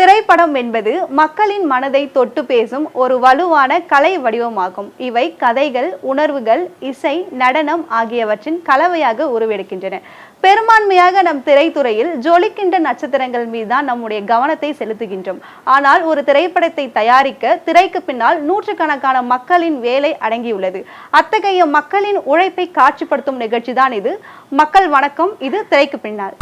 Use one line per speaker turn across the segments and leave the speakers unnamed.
திரைப்படம் என்பது மக்களின் மனதை தொட்டு பேசும் ஒரு வலுவான கலை வடிவமாகும். இவை கதைகள் உணர்வுகள் இசை நடனம் ஆகியவற்றின் கலவையாக உருவெடுக்கின்றன. பெரும்பான்மையாக நம் திரைத்துறையில் ஜொலிக்கின்ற நட்சத்திரங்கள் மீதுதான் நம்முடைய கவனத்தை செலுத்துகின்றோம். ஆனால் ஒரு திரைப்படத்தை தயாரிக்க திரைக்கு பின்னால் நூற்றுக்கணக்கான மக்களின் வேலை அடங்கியுள்ளது. அத்தகைய மக்களின் உழைப்பை காட்சிப்படுத்தும் நிகழ்ச்சி தான் இது. மக்கள் வணக்கம் இது திரைக்கு பின்னால்.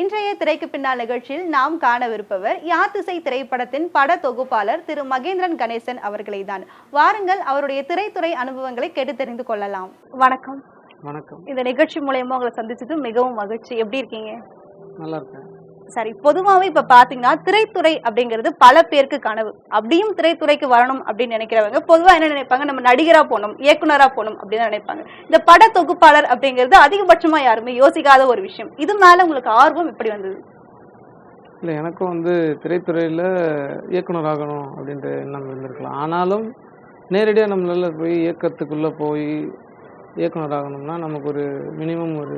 இன்றைய திரைக்கு பின்னால் நிகழ்ச்சியில் நாம் காணவிருப்பவர் யாத்திசை திரைப்படத்தின் பட தொகுப்பாளர் திரு மகேந்திரன் கணேசன் அவர்களை தான். வாருங்கள் அவருடைய திரைத்துறை அனுபவங்களை கேட்டு தெரிந்து கொள்ளலாம். வணக்கம்.
வணக்கம்.
இந்த நிகழ்ச்சி மூலயமா உங்களை சந்திச்சது மிகவும் மகிழ்ச்சி. எப்படி இருக்கீங்க?
நல்லா இருக்கேன்.
சரி பொதுவாகவே இப்ப பாத்தீங்கன்னா திரைத்துறை அப்படிங்கிறது பல பேருக்கு கனவு. அப்படியும் திரைத்துறைக்கு வரணும் அப்படின்னு நினைக்கிறவங்க பொதுவா என்ன நினைப்பாங்க? நம்ம நடிகரா போகணும் இயக்குனரா போகணும் அப்படின்னு நினைப்பாங்க. இந்த பட தொகுப்பாளர் அப்படிங்கிறது அதிகபட்சமா யாருமே யோசிக்காத ஒரு விஷயம். இது மேல உங்களுக்கு ஆர்வம் எப்படி வந்தது?
இல்லை எனக்கும் வந்து திரைத்துறையில் இயக்குனர் ஆகணும் அப்படின்ற எண்ணம் இருந்திருக்கலாம். ஆனாலும் நேரடியாக நம்மளால் போய் இயக்கத்துக்குள்ளே போய் இயக்குனர் ஆகணும்னா நமக்கு ஒரு மினிமம் ஒரு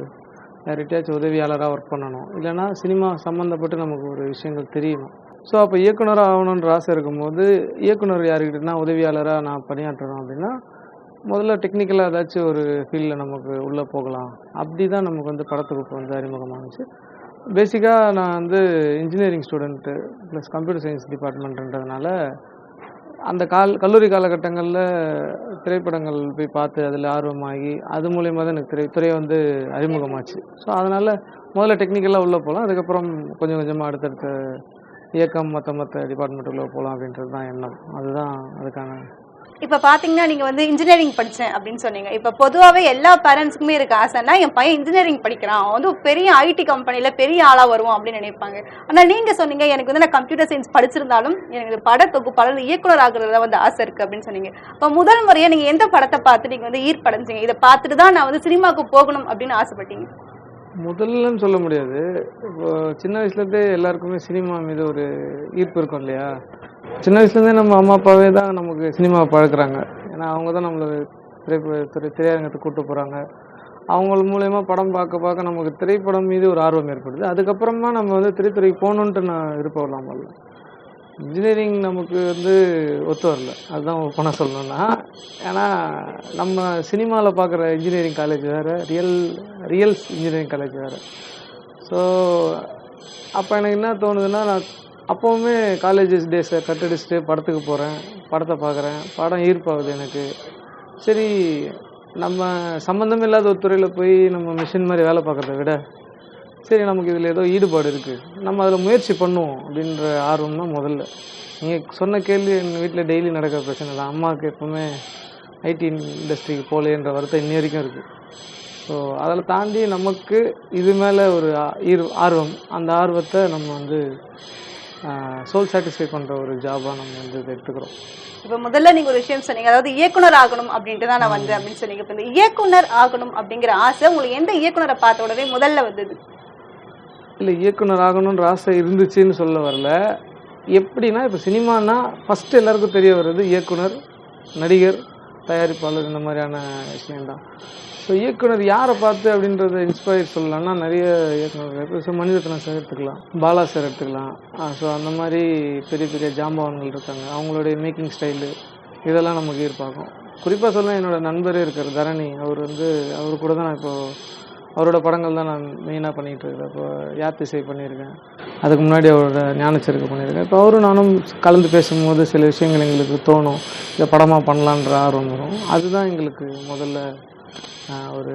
யார்கிட்டயாச்சும் உதவியாளராக ஒர்க் பண்ணணும். இல்லைன்னா சினிமா சம்மந்தப்பட்டு நமக்கு ஒரு விஷயங்கள் தெரியணும். ஸோ அப்போ இயக்குனராக ஆகணுன்ற ஆசை இருக்கும்போது இயக்குனர் யாருக்கிட்டனா உதவியாளராக நான் பணியாற்றணும் அப்படின்னா முதல்ல டெக்னிக்கலாக ஏதாச்சும் ஒரு ஃபீல்டில் நமக்கு உள்ளே போகலாம். அப்படி தான் நமக்கு வந்து படத்துக்கு வந்து அறிமுகமானுச்சு பேசிக்காக நான் வந்து engineering student plus computer science டிபார்ட்மெண்ட்ன்றதுனால அந்த கால் கல்லூரி காலகட்டங்களில் திரைப்படங்கள் போய் பார்த்து அதில் ஆர்வமாகி அது மூலயமா தான் எனக்கு திரை துறை வந்து அறிமுகமாச்சு. ஸோ அதனால் முதல்ல டெக்னிக்கலாக உள்ளே போகலாம் அதுக்கப்புறம் கொஞ்சம் கொஞ்சமாக அடுத்தடுத்த இயக்கம் மற்ற மற்ற டிபார்ட்மெண்ட்டுக்குள்ளே போகலாம் அப்படின்றது தான் எண்ணம். அதுதான் அதுக்கான
இப்ப பாத்தீங்கன்னா நீங்க வந்து இன்ஜினியரிங் படிச்சேன் அப்படின்னு சொன்னீங்க. இப்ப பொதுவாவே எல்லா பேரண்ட்ஸ்க்குமே இருக்க ஆசைன்னா என் பையன் இன்ஜினியரிங் படிக்கிறான். அவன் வந்து பெரிய ஐடி கம்பெனில பெரிய ஆளா வருவான் அப்படின்னு நினைப்பாங்க. ஆனா நீங்க சொன்னீங்க எனக்கு வந்து நான் கம்ப்யூட்டர் சயின்ஸ் படிச்சிருந்தாலும் எனக்கு இந்த பட தொகுப்பாளர் இயக்குனர் ஆகுறதுல வந்து ஆசை இருக்கு அப்படின்னு சொன்னீங்க. இப்போ முதல் முறையா நீங்க எந்த படத்தை பார்த்து நீங்க வந்து ஈர்ப்படைஞ்சீங்க? இதை பார்த்துட்டு தான் நான் வந்து சினிமாவுக்கு போகணும் அப்படின்னு ஆசைப்பட்டீங்க.
முதல்லன்னு சொல்ல முடியாது. இப்போ சின்ன வயசுலேருந்தே எல்லாருக்குமே சினிமா மீது ஒரு ஈர்ப்பு இருக்கும் இல்லையா? சின்ன வயசுலேருந்தே நம்ம அம்மா அப்பாவே தான் நமக்கு சினிமாவை பழக்கிறாங்க ஏன்னா அவங்க தான் நம்மளை திரை திரை கூப்பிட்டு போகிறாங்க அவங்க மூலயமா படம் பார்க்க பார்க்க நமக்கு திரைப்படம் மீது ஒரு ஆர்வம் ஏற்படுது. அதுக்கப்புறமா நம்ம வந்து திரைத்துறைக்கு போகணுன்ட்டு நான் இருப்பவர்லாம் வரல. இன்ஜினியரிங் நமக்கு வந்து ஒத்து வரல. அதுதான் பண்ண சொல்லணும்னா. ஏன்னா நம்ம சினிமாவில் பார்க்குற இன்ஜினியரிங் காலேஜ் வேறு ரியல் ரியல்ஸ் இன்ஜினியரிங் காலேஜ் வேறு. ஸோ அப்போ எனக்கு என்ன தோணுதுன்னா நான் அப்போவுமே காலேஜஸ் டேஸை கட் அடிச்சுட்டு படத்துக்கு போகிறேன் படத்தை பார்க்குறேன். படம் ஈர்ப்பாகுது எனக்கு. சரி நம்ம சம்மந்தம் இல்லாத ஒரு துறையில் போய் நம்ம மிஷின் மாதிரி வேலை பார்க்குறத விட சரி நமக்கு இதில் ஏதோ ஈடுபாடு இருக்குது நம்ம அதில் முயற்சி பண்ணுவோம் அப்படின்ற ஆர்வம் தான் முதல்ல. நீங்கள் சொன்ன கேள்வி எங்கள் வீட்டில் டெய்லி நடக்கிற பிரச்சனை தான். அம்மாவுக்கு எப்பவுமே ஐடி இண்டஸ்ட்ரிக்கு போகலேன்ற வருத்தம் இன்னி வரைக்கும் இருக்குது ஸோ அதில் தாண்டி நமக்கு இது மேலே ஒரு ஈர் ஆர்வம். அந்த ஆர்வத்தை நம்ம வந்து சோல் சாட்டிஸ்ஃபை பண்ணுற ஒரு ஜாபாக நம்ம வந்து இதை எடுத்துக்கிறோம்.
இப்ப முதல்ல நீங்க ஒரு விஷயம் சொன்னீங்க. அதாவது இயக்குனர் ஆகணும் அப்படின்ட்டு தான் நான் வந்தேன் அப்படின்னு சொன்னீங்க. இப்ப இந்த இயக்குனர் ஆகணும் அப்படிங்கிற ஆசை உங்களுக்கு எந்த இயக்குனரை பார்த்த உடனே முதல்ல வந்தது?
இல்லை இயக்குனர் ஆகணுன்ற ஆசை இருந்துச்சுன்னு சொல்ல வரல. எப்படின்னா இப்போ சினிமானா ஃபஸ்ட்டு எல்லாருக்கும் தெரிய வர்றது இயக்குனர் நடிகர் தயாரிப்பாளர் இந்த மாதிரியான விஷயம்தான். ஸோ இயக்குனர் யாரை பார்த்து அப்படின்றத இன்ஸ்பயர் சொல்லலாம்னா நிறைய இயக்குனர் இப்போ ஸோ மணிரத்னம் சார் எடுத்துக்கலாம். பாலா சார் எடுத்துக்கலாம். ஸோ அந்த மாதிரி பெரிய பெரிய ஜாம்பவான்கள் இருக்காங்க. அவங்களுடைய மேக்கிங் ஸ்டைலு இதெல்லாம் நமக்கு ஈர்ப்பாகும் குறிப்பாக சொல்ல என்னோடய நண்பரே இருக்கார் தரணி. அவர் வந்து அவர் கூட தான் நான் இப்போது அவரோட படங்கள் தான் நான் மெயினாக பண்ணிகிட்டு இருக்கிறேன் இப்போ யாத்திசை பண்ணியிருக்கேன்? அதுக்கு முன்னாடி அவரோட ஞானச்சருக்கு பண்ணியிருக்கேன். இப்போ அவரும் நானும் கலந்து பேசும்போது சில விஷயங்கள் எங்களுக்கு தோணும். இதை படமாக பண்ணலான்ற ஆர்வம் வரும். அதுதான் எங்களுக்கு முதல்ல ஒரு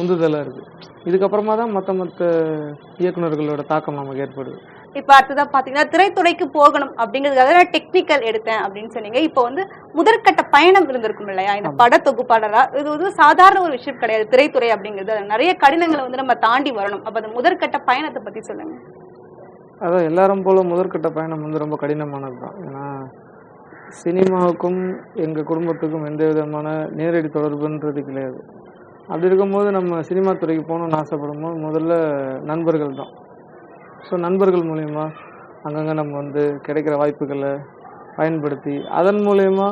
உந்துதலாக இருக்குது இதுக்கப்புறமா தான் மற்ற மற்ற இயக்குனர்களோட தாக்கம் நமக்கு ஏற்படுது.
இப்ப அடுத்ததா பாத்தீங்கன்னா திரைத்துறைக்கு போகணும் அப்படிங்கிறதுக்காக நான் டெக்னிக்கல் எடுத்தேன் அப்படின்னு சொன்னீங்க. இப்போ வந்து முதற்கட்ட பயணம் இருந்திருக்கும் இல்லையா? இந்த பட தொகுப்பாளரா? இது வந்து சாதாரண ஒரு விஷயம் கிடையாது. திரைத்துறை அப்படிங்கிறது நிறைய கடினங்களை வந்து நம்ம தாண்டி வரணும். அப்ப அந்த முதற்கட்ட பயணத்தை பத்தி சொல்லுங்க.
அதான் எல்லாரும் போல முதற்கட்ட பயணம் வந்து ரொம்ப கடினமானது தான் ஏன்னா சினிமாவுக்கும் எங்கள் குடும்பத்துக்கும் எந்த விதமான நேரடி தொடர்புன்றது கிடையாது. அப்படி இருக்கும்போது நம்ம சினிமா துறைக்கு போகணும்னு ஆசைப்படும் போது முதல்ல நண்பர்கள் தான் ஸோ நண்பர்கள் மூலயமா அங்கங்கே நம்ம வந்து கிடைக்கிற வாய்ப்புகளை பயன்படுத்தி அதன் மூலயமா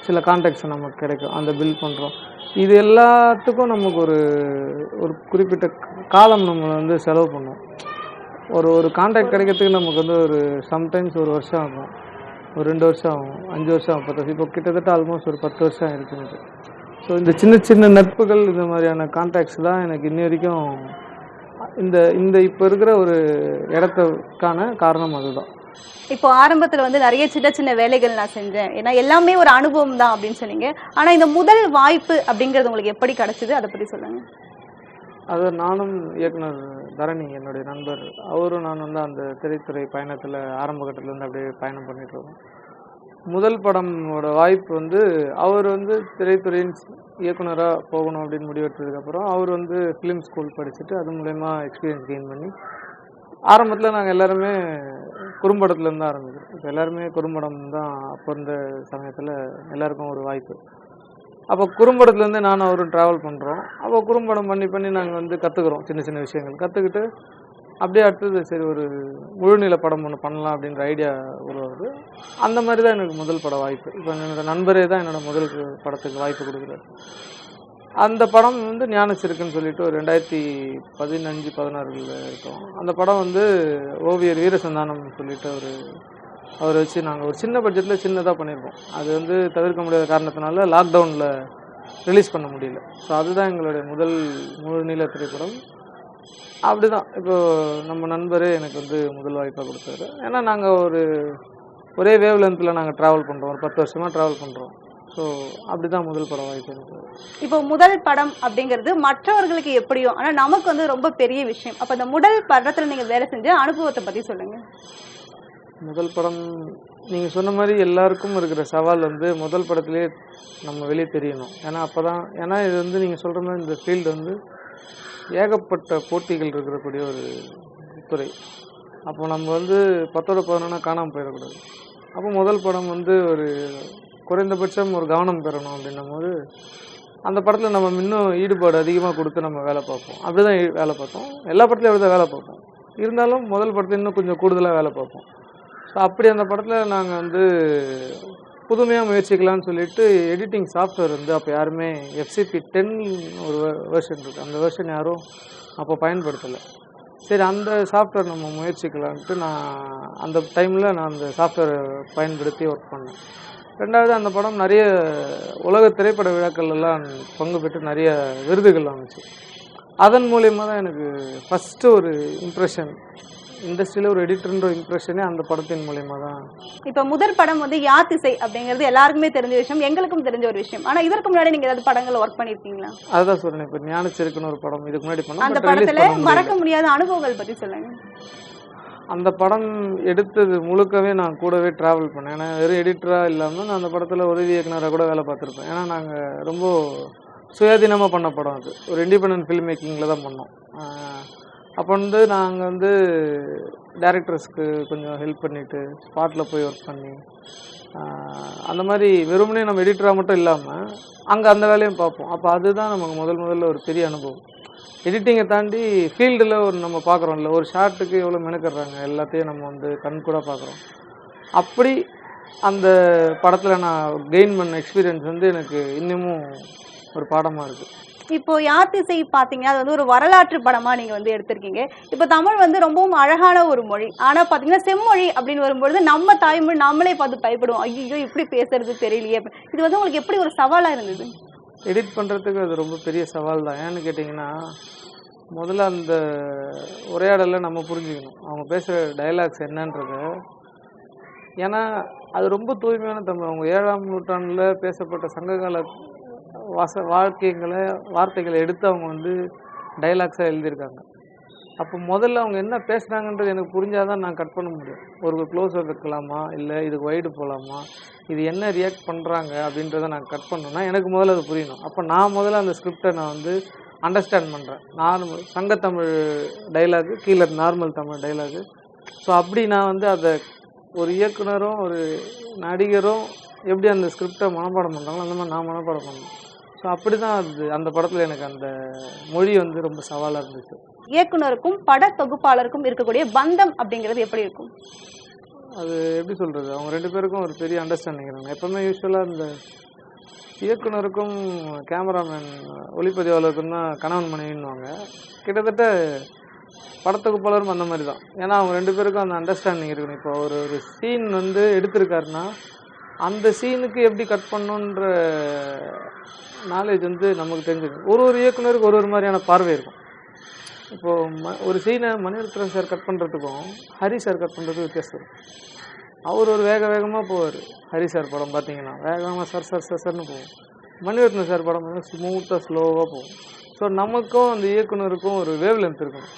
சில கான்டாக்ட்ஸ் நமக்கு கிடைக்கும் அந்த பில் பண்ணுறோம் இது எல்லாத்துக்கும் நமக்கு ஒரு ஒரு குறிப்பிட்ட காலம் நம்ம வந்து செலவு பண்ணுவோம் ஒரு ஒரு கான்டாக்ட் கிடைக்கிறதுக்கு நமக்கு வந்து ஒரு சம்டைம்ஸ் ஒரு வருஷம் ஆகும். ஒரு ரெண்டு வருஷம் ஆகும் அஞ்சு வருஷம் ஆகும் பத்து வருஷம். இப்போ கிட்டத்தட்ட ஆல்மோஸ்ட் ஒரு பத்து வருஷம் இருக்குது ஸோ இந்த சின்ன சின்ன நட்புகள் இந்த மாதிரியான கான்டாக்ட்ஸ் தான் எனக்கு இன்ன வரைக்கும் இந்த இந்த இப்போ இருக்கிற ஒரு இடத்துக்கான காரணம் அதுதான்.
இப்போ ஆரம்பத்துல வந்து நிறைய சின்ன சின்ன வேலைகள் நான் செஞ்சேன். ஏன்னா எல்லாமே ஒரு அனுபவம் தான் அப்படின்னு சொன்னீங்க. ஆனா இந்த முதல் வாய்ப்பு அப்படிங்கிறது உங்களுக்கு எப்படி கிடைச்சது? அதை பத்தி சொல்லுங்க.
அது நானும் இயக்குனர் தரணி என்னுடைய நண்பர். அவரும் நான் வந்து அந்த திரைத்துறை பயணத்தில் ஆரம்ப கட்டத்துலேருந்து அப்படியே பயணம் பண்ணிட்டு இருக்கோம். முதல் படமோட வாய்ப்பு வந்து அவர் வந்து திரைத்துறையின் இயக்குனராக போகணும் அப்படின்னு முடிவெடுத்ததுக்கப்புறம் அவர் வந்து ஃபிலிம் ஸ்கூல் படிச்சுட்டு அது மூலயமா எக்ஸ்பீரியன்ஸ் கெயின் பண்ணி ஆரம்பத்தில் நாங்கள் எல்லாருமே குறும்படத்துலேருந்து தான் ஆரம்பிக்கிறோம். இப்போ எல்லாருமே குறும்படம் தான் அப்போ இருந்த சமயத்தில் எல்லாருக்கும் ஒரு வாய்ப்பு. அப்போ குறும்படத்துலேருந்து நானும் அவரும் ட்ராவல் பண்ணுறோம் அப்போ குறும்படம் பண்ணி பண்ணி நாங்கள் வந்து கற்றுக்குறோம் சின்ன சின்ன விஷயங்கள் கற்றுக்கிட்டு அப்படியே அடுத்தது சரி ஒரு முழுநில படம் ஒன்று பண்ணலாம் அப்படின்ற ஐடியா உருவாகுது. அந்த மாதிரி தான் எனக்கு முதல் பட வாய்ப்பு. இப்போ என்னோட நண்பரே தான் என்னோடய முதல் படத்துக்கு வாய்ப்பு கொடுக்குறாரு. அந்த படம் வந்து ஞானச்சிருக்குன்னு சொல்லிட்டு ஒரு ரெண்டாயிரத்தி பதினஞ்சு பதினாறுல இருக்கும். அந்த படம் வந்து ஓவியர் வீரசந்தானம் சொல்லிட்டு ஒரு அவரை வச்சு நாங்கள் ஒரு சின்ன பட்ஜெட்டில் சின்னதாக பண்ணியிருக்கோம். அது வந்து தவிர்க்க முடியாத காரணத்தினால லாக்டவுனில் ரிலீஸ் பண்ண முடியல. ஸோ அதுதான் எங்களுடைய முதல் முழு நீள திரைப்படம். அப்படிதான். இப்போ நம்ம நண்பரே எனக்கு வந்து முதல் வாய்ப்பாக கொடுத்தாரு. ஏன்னா நாங்கள் ஒரு ஒரே வேவ் லென்த்தில் நாங்கள் ட்ராவல் பண்ணுறோம் ஒரு பத்து வருஷமாக ட்ராவல் பண்ணுறோம் ஸோ அப்படி தான் முதல் படம் வாய்ப்பு எனக்கு.
இப்போ முதல் படம் அப்படிங்கிறது மற்றவர்களுக்கு எப்படியோ ஆனா நமக்கு வந்து ரொம்ப பெரிய விஷயம். அப்ப அந்த முதல் படத்துல நீங்க வேலை செஞ்ச அனுபவத்தை பத்தி சொல்லுங்க.
முதல் படம் நீங்கள் சொன்ன மாதிரி எல்லாருக்கும் இருக்கிற சவால் வந்து முதல் படத்துலேயே நம்ம வெளியே தெரியணும். ஏன்னா அப்போ தான் ஏன்னா இது வந்து நீங்கள் சொல்கிற மாதிரி இந்த ஃபீல்டு வந்து ஏகப்பட்ட போட்டிகள் இருக்கக்கூடிய ஒரு துறை. அப்போ நம்ம வந்து பத்தோட பதினொன்னா காணாமல் போயிடக்கூடாது. அப்போ முதல் படம் வந்து ஒரு குறைந்தபட்சம் ஒரு கவனம் பெறணும் அப்படின்னும் போது அந்த படத்தில் நம்ம இன்னும் ஈடுபாடு அதிகமாக கொடுத்து நம்ம வேலை பார்ப்போம். அப்படி தான் வேலை பார்த்தோம். எல்லா படத்துலையும் அப்படி தான் வேலை பார்ப்போம். இருந்தாலும் முதல் படத்தில் இன்னும் கொஞ்சம் கூடுதலாக வேலை பார்ப்போம். ஸோ அப்படி அந்த படத்தில் நாங்கள் வந்து புதுமையாக முயற்சிக்கலாம்னு சொல்லிட்டு எடிட்டிங் சாஃப்ட்வேர் வந்து அப்போ யாருமே எஃப்சிபி டென் ஒரு வேர்ஷன் இருக்குது அந்த வேர்ஷன் யாரும் அப்போ பயன்படுத்தலை. சரி அந்த சாஃப்ட்வேர் நம்ம முயற்சிக்கலான்ட்டு நான் அந்த டைமில் நான் அந்த சாஃப்ட்வேரை பயன்படுத்தி ஒர்க் பண்ணேன். ரெண்டாவது அந்த படம் நிறைய உலக திரைப்பட விழாக்கள்லாம் பங்கு பெற்று நிறைய விருதுகள் வாங்குச்சு. அதன் மூலயமா தான் எனக்கு ஃபஸ்ட்டு ஒரு இம்ப்ரெஷன் இண்டஸ்ட்ரியில் ஒரு எடிட்டர்ன்ற இம்ப்ரெஷனே அந்த படத்தின் மூலயமா தான்.
இப்ப முதல் படம் வந்து யாத்திசை அப்படிங்கிறது எல்லாருக்குமே தெரிஞ்ச விஷயம் எங்களுக்கும் தெரிஞ்ச ஒரு விஷயம். ஆனா இதற்கு முன்னாடி நீங்க ஏதாவது படங்கள்ல ஒர்க் பண்ணிருக்கீங்களா?
அதுதான் சொல்றேன். இப்போ ஞானச்சிருக்குன்னு ஒரு படம் இதுக்கு முன்னாடி பண்ணோம்
அந்த படத்துல. மறக்க முடியாத அனுபவங்கள் பத்தி சொல்லுங்க.
அந்த படம் எடுத்தது முழுக்கவே நான் கூடவே ட்ராவல் பண்ணேன். ஏன்னா வெறும் எடிட்டராக இல்லாமல் நான் அந்த படத்தில் உதவி இயக்குனராக கூட வேலை பார்த்துருப்பேன். ஏன்னா நாங்கள் ரொம்ப சுயாதீனமாக பண்ண படம் அது. ஒரு இண்டிபெண்டன்ட் ஃபில்ம் மேக்கிங்கில் தான் பண்ணோம். அப்போ வந்து நாங்கள் வந்து டேரக்டர்ஸ்க்கு கொஞ்சம் ஹெல்ப் பண்ணிவிட்டு ஸ்பாட்டில் போய் ஒர்க் பண்ணி அந்த மாதிரி வெறுமனே நம்ம எடிட்டராக மட்டும் இல்லாமல் அங்கே அந்த வேலையும் பார்ப்போம். அப்போ அதுதான் நமக்கு முதல் முதல்ல ஒரு பெரிய அனுபவம். எடிட்டிங்கை தாண்டி ஃபீல்டில் ஒரு நம்ம பார்க்குறோம்ல ஒரு ஷார்ட்டுக்கு எவ்வளோ மெனக்கிடுறாங்க எல்லாத்தையும் நம்ம வந்து கண் கூட பார்க்குறோம். அப்படி அந்த படத்தில் நான் கெயின் பண்ண எக்ஸ்பீரியன்ஸ் வந்து எனக்கு இன்னமும் ஒரு பாடமாக இருக்குது
இப்போ யாத்திசை பாத்தீங்கன்னா அது வந்து ஒரு வரலாற்று படமா நீங்க வந்து எடுத்திருக்கீங்க. இப்போ தமிழ் வந்து ரொம்பவும் அழகான ஒரு மொழி. ஆனா பாத்தீங்கன்னா செம்மொழி அப்படின்னு வரும்பொழுது நம்ம தாய்மொழி நம்மளே பார்த்து பயப்படுவோம். ஐயோ இப்படி பேசுறது தெரியலையே. இது வந்து உங்களுக்கு எப்படி ஒரு சவாலா இருந்தது?
எடிட் பண்ணுறதுக்கு அது ரொம்ப பெரிய சவால் தான். ஏன்னு கேட்டிங்கன்னா முதல்ல அந்த உரையாடலை நம்ம புரிஞ்சுக்கணும். அவங்க பேசுகிற டயலாக்ஸ் என்னன்றது. ஏன்னா அது ரொம்ப தூய்மையான தமிழ். அவங்க ஏழாம் நூற்றாண்டில் பேசப்பட்ட சங்ககால வாச வாக்கியங்களை வார்த்தைகளை எடுத்து அவங்க வந்து டைலாக்ஸாக எழுதியிருக்காங்க. அப்போ முதல்ல அவங்க என்ன பேசுகிறாங்கன்றது எனக்கு புரிஞ்சால் தான் நான் கட் பண்ண முடியும். ஒரு க்ளோஸ் இருக்கலாமா இல்லை இதுக்கு வைடு போகலாமா இது என்ன ரியாக்ட் பண்ணுறாங்க அப்படின்றத நான் கட் பண்ணணும்னா எனக்கு முதல்ல அது புரியணும். அப்போ நான் முதல்ல அந்த ஸ்கிரிப்டை நான் வந்து அண்டர்ஸ்டாண்ட் பண்ணுறேன் நார்மல் சங்கத்தமிழ் டைலாகு கீழே நார்மல் தமிழ் டைலாகு ஸோ அப்படி நான் வந்து அதை ஒரு இயக்குனரும் ஒரு நடிகரும் எப்படி அந்த ஸ்கிரிப்டை மனப்பாடம் பண்ணுறாங்களோ அந்த மாதிரி நான் மனப்பாடம் பண்ணேன் ஸோ அப்படி தான் அது. அந்த படத்தில் எனக்கு அந்த மொழி வந்து ரொம்ப சவாலாக இருந்துச்சு.
இயக்குனருக்கும் பட தொகுப்பாளருக்கும் இருக்கக்கூடிய பந்தம் அப்படிங்கிறது எப்படி இருக்கும்?
அது எப்படி சொல்கிறது அவங்க ரெண்டு பேருக்கும் ஒரு பெரிய அண்டர்ஸ்டாண்டிங் இருக்காங்க எப்போவுமே யூஸ்வலாக இந்த இயக்குனருக்கும் கேமராமேன் ஒளிப்பதிவாளருக்கும் தான் கணவன் மனைவின்னுவாங்க. கிட்டத்தட்ட படத்தொகுப்பாளரும் அந்த மாதிரி தான் ஏன்னா அவங்க ரெண்டு பேருக்கும் அந்த அண்டர்ஸ்டாண்டிங் இருக்கணும். இப்போ ஒரு ஒரு சீன் வந்து எடுத்திருக்காருன்னா அந்த சீனுக்கு எப்படி கட் பண்ணணுன்ற நாலேஜ் வந்து நமக்கு தெரிஞ்சிருக்கு ஒரு ஒரு இயக்குனருக்கு ஒரு ஒரு மாதிரியான பார்வை இருக்கும். இப்போது ம ஒரு சீனை மணிரத்னம் சார் கட் பண்ணுறதுக்கும் ஹரி சார் கட் பண்ணுறதுக்கும் வித்தியாசம் இருக்கும். அவர் ஒரு வேக வேகமாக போவார். ஹரி சார் படம் பார்த்தீங்கன்னா வேகமாக சார் சர் சார் சார்னு போகும் மணிரத்னம் சார் படம் வந்து ஸ்மூத்தாக ஸ்லோவாக போகும் ஸோ நமக்கும் அந்த இயக்குனருக்கும் ஒரு வேவ் லென்த் இருக்கும்.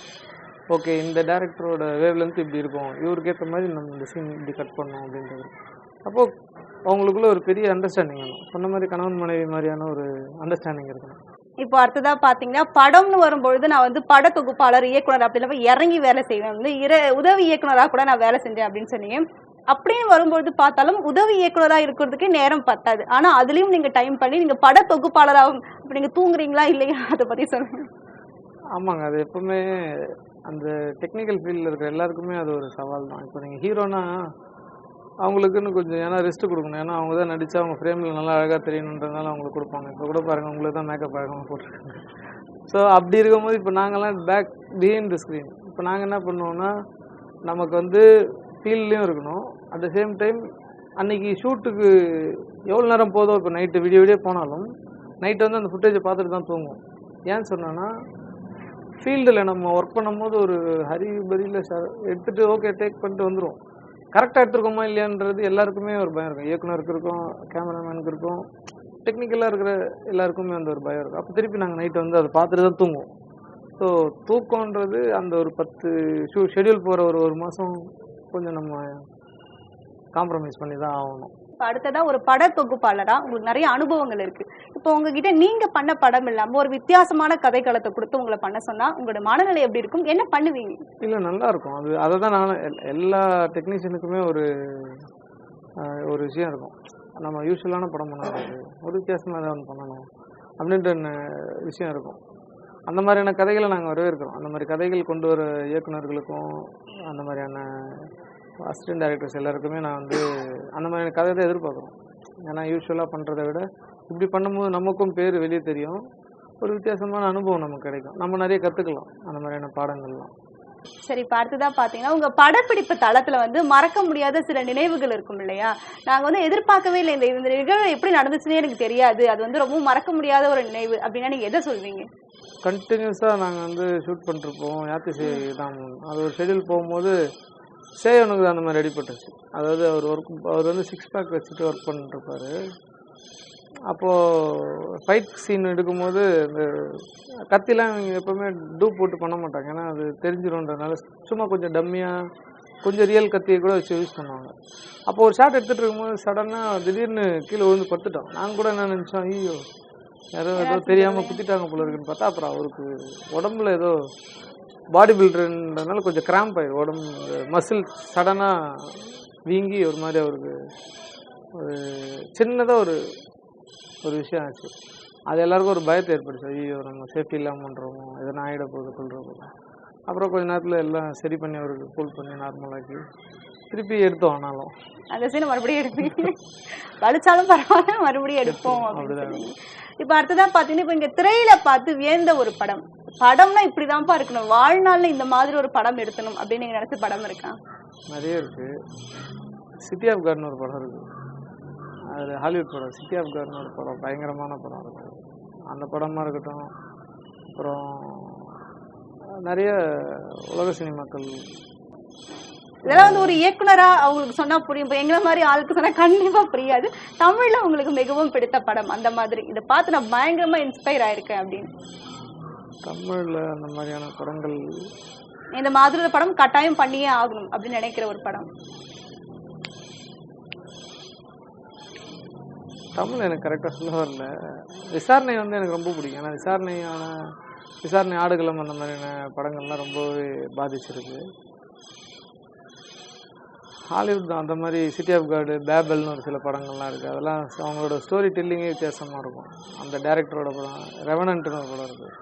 ஓகே இந்த டேரக்டரோட வேவ் லென்த் இப்படி இருக்கும். இவருக்கு ஏற்ற மாதிரி நம்ம இந்த சீன் இப்படி கட் பண்ணோம் அப்படின்றது. அப்போது அவங்களுக்குள்ள ஒரு பெரிய அண்டர்ஸ்டாண்டிங் வேணும். சொன்ன மாதிரி கணவன் மனைவி மாதிரியான ஒரு அண்டர்ஸ்டாண்டிங் இருக்கணும்.
இப்போ அடுத்ததா பாத்தீங்கன்னா படம்னு வரும்பொழுது நான் வந்து பட தொகுப்பாளர் இயக்குனர் அப்படி இல்லாம இறங்கி வேலை செய்வேன். வந்து இர உதவி இயக்குனரா கூட நான் வேலை செஞ்சேன் அப்படின்னு சொன்னீங்க. அப்படின்னு வரும்பொழுது பார்த்தாலும் உதவி இயக்குனரா இருக்கிறதுக்கே நேரம் பத்தாது. ஆனா அதுலயும் நீங்க டைம் பண்ணி நீங்க பட தொகுப்பாளராகும் இப்ப நீங்க தூங்குறீங்களா இல்லையா அதை பத்தி சொல்லுங்க.
ஆமாங்க அது எப்பவுமே அந்த டெக்னிக்கல் ஃபீல்டில் இருக்கிற எல்லாருக்குமே அது ஒரு சவால் தான் இப்போ நீங்கள் ஹீரோனா அவங்களுக்குன்னு கொஞ்சம் ஏன்னா ரெஸ்ட் கொடுக்கணும். ஏன்னா அவங்க தான் நடித்தா அவங்க ஃப்ரேமில் நல்லா அழகாக தெரியணுன்றதுனால அவங்களுக்கு கொடுப்பாங்க. இப்போ கூட பாருங்கள் உங்களுக்கு தான் மேக்கப் அழகாக போட்டிருக்காங்க. ஸோ அப்படி இருக்கும்போது இப்போ நாங்கள்லாம் பேக் பிஹைண்ட் த ஸ்க்ரீன் இப்போ நாங்கள் என்ன பண்ணுவோம்னா நமக்கு வந்து ஃபீல்ட்லேயும் இருக்கணும். அட் த சேம் டைம் அன்னைக்கு ஷூட்டுக்கு எவ்வளோ நேரம் போதும் இப்போ நைட்டு விடிய விடிய போனாலும் நைட்டு வந்து அந்த ஃபுட்டேஜை பார்த்துட்டு தான் தூங்குவோம். ஏன்னு சொன்னேன்னா ஃபீல்டில் நம்ம ஒர்க் பண்ணும்போது ஒரு ஹரி பரியில் எடுத்துகிட்டு ஓகே டேக் பண்ணிட்டு வந்துடும் கரெக்டாக எடுத்துருக்கோமா இல்லையான்றது எல்லாருக்குமே ஒரு பயம் இருக்கும். இயக்குனருக்கு இருக்கும் கேமராமேனுக்கு இருக்கும் டெக்னிக்கலாக இருக்கிற எல்லாருக்குமே அந்த ஒரு பயம் இருக்கும். அப்போ திருப்பி நாங்கள் நைட்டு வந்து அதை பார்த்துட்டு தான் தூங்குவோம். ஸோ தூக்கம்ன்றது அந்த ஒரு பத்து ஷூ ஷெட்யூல் போகிற ஒரு ஒரு மாதம் கொஞ்சம் நம்ம காம்ப்ரமைஸ் பண்ணி தான் ஆகணும்.
இப்ப அடுத்ததா ஒரு பட தொகுப்பாளரா உங்களுக்கு நிறைய அனுபவங்கள் இருக்கு. இப்போ உங்ககிட்ட நீங்க பண்ண படம் இல்லாம ஒரு வித்தியாசமான கதைக்களத்தை கொடுத்து உங்களை பண்ண சொன்னா உங்களோட மனநிலை எப்படி இருக்கும்? என்ன பண்ணுவீங்க?
இல்லை நல்லா இருக்கும். அது அதை தான் நான் எல்லா டெக்னீஷியனுக்குமே ஒரு ஒரு விஷயம் இருக்கும். நம்ம யூஸ்வலான படம் பண்ணக்கூடாது ஒரு வித்தியாசமாக ஏதாவது ஒன்று பண்ணணும் அப்படின்ற விஷயம் இருக்கும். அந்த மாதிரியான கதைகளை நாங்கள் வரவேற்கிறோம். அந்த மாதிரி கதைகள் கொண்டு வர இயக்குனர்களுக்கும் அந்த மாதிரியான அசிஸ்டன்ட் டைரக்டர்ஸ் எல்லாருக்குமே நான் வந்து அந்த மாதிரியான கதை தான் எதிர்பார்க்குறோம். ஏன்னா யூஸ்வலாக பண்ணுறதை விட இப்படி பண்ணும்போது நமக்கும் பேர் வெளியே தெரியும். ஒரு வித்தியாசமான அனுபவம் நமக்கு கிடைக்கும். நம்ம நிறைய கற்றுக்கலாம் அந்த மாதிரியான பாடங்கள்லாம்.
சரி இப்ப அடுத்ததா பாத்தீங்கன்னா உங்க படப்பிடிப்பு தளத்துல வந்து மறக்க முடியாத சில நினைவுகள் இருக்கும் இல்லையா? நாங்க வந்து எதிர்பார்க்கவே இல்லை. இந்த இந்த நிகழ்வு எப்படி நடந்துச்சுன்னே எனக்கு தெரியாது. அது வந்து ரொம்ப மறக்க முடியாத ஒரு நினைவு அப்படின்னா நீங்க எதை சொல்வீங்க?
கண்டினியூஸாக நாங்கள் வந்து ஷூட் பண்ணிருப்போம் யாத்திசை தான். அது ஒரு ஷெட்யூல் போகும்போது சேவனுக்கு அந்த மாதிரி அடிபட்டுருச்சு. அதாவது அவர் ஒர்க் அவர் வந்து சிக்ஸ் பேக் வச்சுட்டு ஒர்க் பண்ணிட்டுருப்பாரு. அப்போது ஃபைட் சீன் எடுக்கும்போது இந்த கத்திலாம் இவங்க எப்போவுமே டூப் போட்டு பண்ண மாட்டாங்க. ஏன்னா அது தெரிஞ்சிடும்ன்றதுனால சும்மா கொஞ்சம் டம்மியாக கொஞ்சம் ரியல் கத்தியை கூட வச்சு யூஸ் பண்ணுவாங்க. அப்போ ஒரு ஷாட் எடுத்துகிட்டு இருக்கும்போது சடனாக திடீர்னு கீழே விழுந்து படுத்துட்டோம். நாங்கள் கூட என்ன நினச்சோம் ஐயோ யாரோ ஏதோ தெரியாமல் குத்திட்டாங்க போல இருக்குன்னு பார்த்தா அப்புறம் அவருக்கு உடம்புல ஏதோ பாடி பில்டர்ன்றதுனால கொஞ்சம் கிராம்ப் ஆயிடும். உடம்பு மசில் சடனாக வீங்கி ஒரு மாதிரி அவருக்கு ஒரு சின்னதாக ஒரு ஒரு விஷயம் ஆச்சு. அது எல்லாருக்கும் ஒரு பயத்தை ஏற்படுச்சு ஐயோ நம்ம சேஃப்டி இல்லாமல் பண்ணுறோமோ எதனா ஆகிட போகுது கொள்றோம் அப்புறம் கொஞ்ச நேரத்தில் எல்லாம் சரி பண்ணி அவருக்கு கூல் பண்ணி நார்மலாக்கி திருப்பி எடுத்தோம் ஆனாலும்.
அந்த சீனை மறுபடியும் எடுப்பீங்க வலிச்சாலும் பரவாயில்ல மறுபடியும் எடுப்போம் அப்படின்னு. இப்ப அடுத்ததா பாத்தீங்கன்னா இப்ப இங்க திரையில பார்த்து வியந்த ஒரு படம். படம்னா இப்படிதான்ப்பா இருக்கணும். வாழ்நாள்ல இந்த மாதிரி ஒரு படம் எடுக்கணும் அப்படின்னு நீங்க நினைச்ச படம் இருக்கா?
நிறைய இருக்கு. சிட்டி ஆஃப் கார்டன் ஒரு படம் இருக்கு. அது ஹாலிவுட் படம். சிட்டி ஆஃப் கார்டன் ஒரு படம். பயங்கரமான படம் இருக்கு. அந்த படமா இருக்கட்டும். அப்புறம் நிறைய உலக சினிமாக்கள்
இதெல்லாம் வந்து ஒரு இயக்குனரா அவங்களுக்கு சொன்னா புரியும். எங்களை மாதிரி ஆளுக்கு சொன்னா கண்டிப்பா புரியாது. தமிழ்ல உங்களுக்கு மிகவும் பிடித்த படம் அந்த மாதிரி. இதை பார்த்து நான் பயங்கரமா இன்ஸ்பயர் ஆயிருக்கேன் அப்படின்னு.
தமிழில் அந்த மாதிரியான படங்கள்
இந்த மாதிரி படம் கட்டாயம் பண்ணியே ஆகணும் அப்படின்னு நினைக்கிற ஒரு படம்.
தமிழ் எனக்கு கரெக்டாக சொல்ல வரல. விசாரணை வந்து எனக்கு ரொம்ப பிடிக்கும். ஏன்னா விசாரணையான விசாரணை ஆடுகளம் அந்த மாதிரியான படங்கள்லாம் ரொம்பவே பாதிச்சிருக்கு. ஹாலிவுட் தான் அந்த மாதிரி சிட்டி ஆஃப் கார்டு பேபல்னு ஒரு சில படங்கள்லாம் இருக்குது அதெல்லாம் அவங்களோட ஸ்டோரி டெல்லிங்கே வித்தியாசமாக இருக்கும். அந்த டேரக்டரோட படம் ரெவனன்ட்னு ஒரு படம் இருக்குது